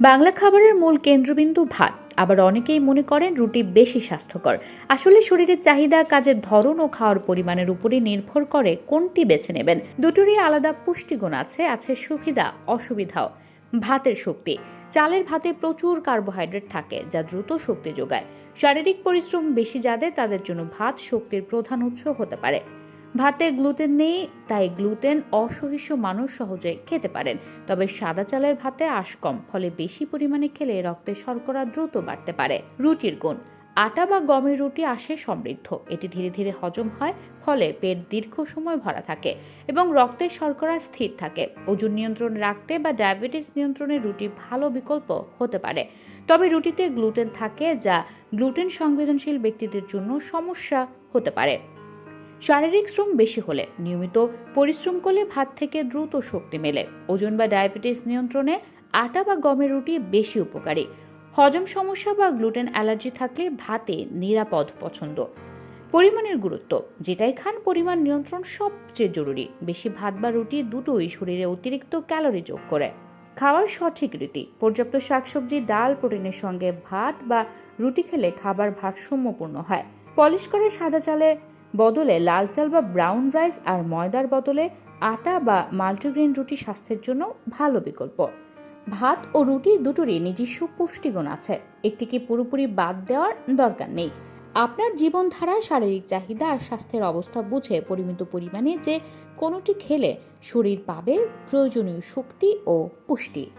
বাংলা খাবারের মূল কেন্দ্রবিন্দু ভাত। আবার অনেকেই মনে করেন রুটি বেশি স্বাস্থ্যকর। আসলে শরীরের চাহিদা, কাজের ধরন ও খাওয়ার পরিমাণের উপরে নির্ভর করে কোনটি বেছে নেবেন। দুটোরই আলাদা পুষ্টিগুণ আছে আছে সুবিধা, অসুবিধাও। ভাতের শক্তি। চালের ভাতে প্রচুর কার্বোহাইড্রেট থাকে, যা দ্রুত শক্তি যোগায়। শারীরিক পরিশ্রম বেশি যাদের, তাদের জন্য ভাত শক্তির প্রধান উৎস হতে পারে। ভাতে গ্লুটেন নেই, তাই গ্লুটেন অসহিষ্ণু মানুষ সহজে খেতে পারেন। তবে সাদা চালের ভাতে আঁশ কম, ফলে বেশি পরিমাণে খেলে রক্তে শর্করা দ্রুত বাড়তে পারে। রুটির গুণ, আটা বা গমের রুটি আসে সমৃদ্ধ। এটি ধীরে ধীরে হজম হয়, ফলে পেট দীর্ঘ সময় ভরা থাকে এবং রক্তের শর্করা স্থির থাকে। ওজন নিয়ন্ত্রণ রাখতে বা ডায়াবেটিস নিয়ন্ত্রণে রুটি ভালো বিকল্প হতে পারে। তবে রুটিতে গ্লুটেন থাকে যা গ্লুটেন সংবেদনশীল ব্যক্তিদের জন্য সমস্যা হতে পারে। শারীরিক শ্রম বেশি হলে নিয়মিত পরিশ্রম করলে ভাত থেকে দ্রুত শক্তি মেলে। ওজন বা ডায়াবেটিস নিয়ন্ত্রণে আটা বা গমের রুটি বেশি উপকারী। হজম সমস্যা বা গ্লুটেন অ্যালার্জি থাকলে ভাতে নিরাপদ পছন্দ। পরিমাণের গুরুত্ব, যেটাই খান পরিমাণ নিয়ন্ত্রণ সবচেয়ে জরুরি। বেশি ভাত বা রুটি দুটোই শরীরে অতিরিক্ত ক্যালোরি যোগ করে। খাওয়ার সঠিক রীতি, পর্যাপ্ত শাকসবজি, ডাল, প্রোটিনের সঙ্গে ভাত বা রুটি খেলে খাবার ভারসাম্যপূর্ণ হয়। পলিশ করে সাদা চালে বদলে লাল চাল বা ব্রাউন রাইস আর ময়দার বদলে আটা বা মাল্টিগ্রেন রুটি স্বাস্থ্যের জন্য ভালো বিকল্প। ভাত ও রুটি দুটোরই নিজস্ব পুষ্টিগুণ আছে। একটিকে পুরোপুরি বাদ দেওয়ার দরকার নেই। আপনার জীবনধারা শারীরিক চাহিদা আর স্বাস্থ্যের অবস্থা বুঝে পরিমিত পরিমাণে যে কোনোটি খেলে শরীর পাবে প্রয়োজনীয় শক্তি ও পুষ্টি।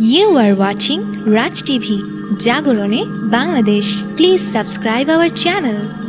You are watching Raj TV জাগরণে Bangladesh please subscribe our channel.